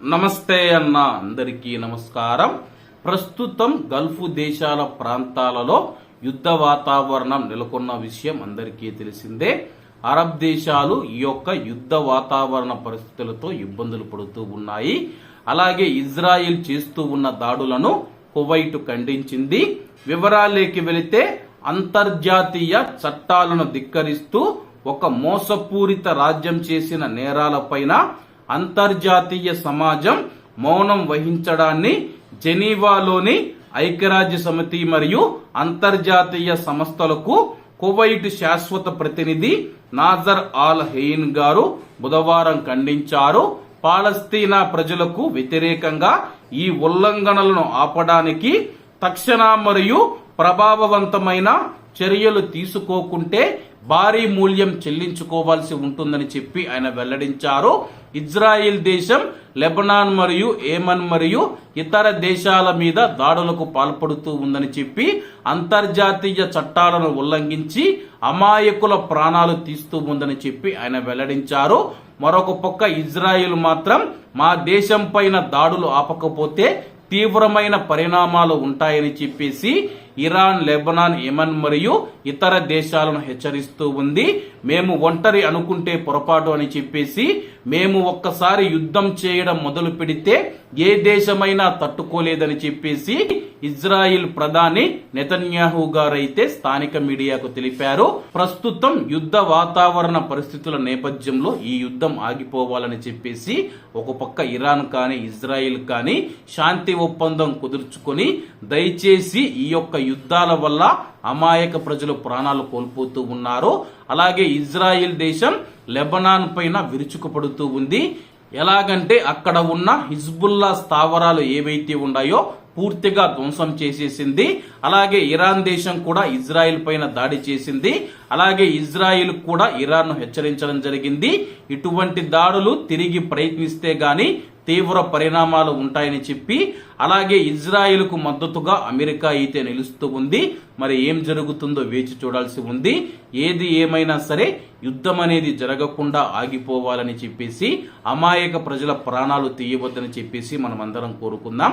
నమస్తే అన్న అందరికీ నమస్కారం. ప్రస్తుతం గల్ఫ్ దేశాల ప్రాంతాలలో యుద్ధ వాతావరణం నెలకొన్న విషయం అందరికీ తెలిసిందే. అరబ్ దేశాలు ఈ యొక్క యుద్ధ వాతావరణ పరిస్థితులతో ఇబ్బందులు పడుతూ ఉన్నాయి. అలాగే ఇజ్రాయిల్ చేస్తూ ఉన్న దాడులను కువైట్ ఖండించింది. వివరాలేకి వెళితే అంతర్జాతీయ చట్టాలను ధిక్కరిస్తూ ఒక మోసపూరిత రాజ్యం చేసిన నేరాలపైన అంతర్జాతీయ సమాజం మౌనం వహించడాన్ని జెనీవాలోని ఐక్యరాజ్య సమితి మరియు అంతర్జాతీయ సంస్థలకు కువైట్ శాశ్వత ప్రతినిధి నాజర్ ఆల్ హెయిన్ గారు బుధవారం ఖండించారు. పాలస్తీనా ప్రజలకు వ్యతిరేకంగా ఈ ఉల్లంఘనలను ఆపడానికి తక్షణ మరియు ప్రభావవంతమైన చర్యలు తీసుకోకుంటే భారీ మూల్యం చెల్లించుకోవాల్సి ఉంటుందని చెప్పి ఆయన వెల్లడించారు. ఇజ్రాయిల్ దేశం లెబనాన్ మరియు ఏమన్ మరియు ఇతర దేశాల మీద దాడులకు పాల్పడుతూ ఉందని చెప్పి అంతర్జాతీయ చట్టాలను ఉల్లంఘించి అమాయకుల ప్రాణాలు తీస్తూ ఉందని చెప్పి ఆయన వెల్లడించారు. మరొక పక్క ఇజ్రాయిల్ మాత్రం మా దేశం పైన దాడులు ఆపకపోతే తీవ్రమైన పరిణామాలు ఉంటాయని చెప్పేసి ఇరాన్ లెబనాన్ యెమన్ మరియు ఇతర దేశాలను హెచ్చరిస్తూ ఉంది. మేము ఒంటరి అనుకుంటే పొరపాటు అని చెప్పేసి మేము ఒక్కసారి యుద్ధం చేయడం మొదలు పెడితే ఏ దేశమైనా తట్టుకోలేదని చెప్పేసి ఇజ్రాయిల్ ప్రధాని నెతన్యాహు గారైతే స్థానిక మీడియాకు తెలిపారు ప్రస్తుతం యుద్ధ వాతావరణ పరిస్థితుల నేపథ్యంలో ఈ యుద్ధం ఆగిపోవాలని చెప్పేసి ఒక పక్క ఇరాన్ కానీ ఇజ్రాయిల్ కానీ శాంతి ఒప్పందం కుదుర్చుకొని దయచేసి ఈ యొక్క యుద్ధాల వల్ల అమాయక ప్రజలు ప్రాణాలు కోల్పోతూ ఉన్నారు. అలాగే ఇజ్రాయిల్ దేశం లెబనాన్ పైన విరుచుకుపడుతూ ఉంది. ఎలాగంటే అక్కడ ఉన్న హిజ్బుల్లా స్థావరాలు ఏవైతే ఉన్నాయో పూర్తిగా ధ్వంసం చేసేసింది. అలాగే ఇరాన్ దేశం కూడా ఇజ్రాయిల్ పైన దాడి చేసింది. అలాగే ఇజ్రాయిల్ కూడా ఇరాన్ను హెచ్చరించడం జరిగింది. ఇటువంటి దాడులు తిరిగి ప్రయత్నిస్తే గాని తీవ్ర పరిణామాలు ఉంటాయని చెప్పి అలాగే ఇజ్రాయిల్కు మద్దతుగా అమెరికా అయితే నిలుస్తూ ఉంది. మరి ఏం జరుగుతుందో వేచి చూడాల్సి ఉంది. ఏది ఏమైనా సరే యుద్ధం అనేది జరగకుండా ఆగిపోవాలని చెప్పేసి అమాయక ప్రజల ప్రాణాలు తీయవద్దని చెప్పేసి మనం అందరం కోరుకుందాం.